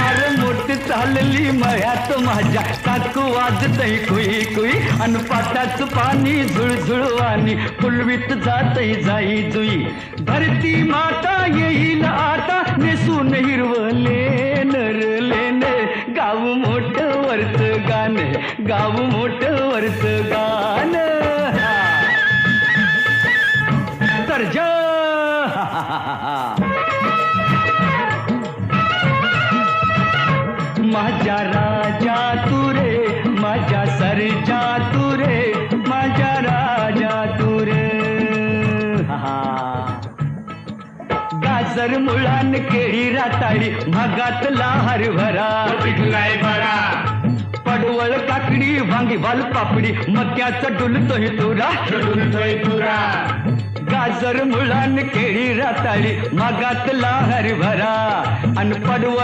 अरे मोठी चालली मळ्यात माझ्या. काकू वाजतही कुई कुई अन पाटाच पाणी झुळझुळवानी फुलवीत जातही जाई जुई. धरती माता येईल आता नेसून हिरवले नरलेन गाव मोठ वरच गाण गाव मोठ वरच गाण. तर जा माझ्या राजा तुरे माझ्या सरजा तुरे माझ्या राजा तुरे गाजर मुळान केळी राताळी भागातला हरभरा. पिकलाय बरा पडवळ काकडी वांगी वाल पापडी मक्याचा डुलतोय तुरा. चढूनतोय तुरा. गाजर मुळान केळी राताळी मागातला हरभरा. आणि पडवळ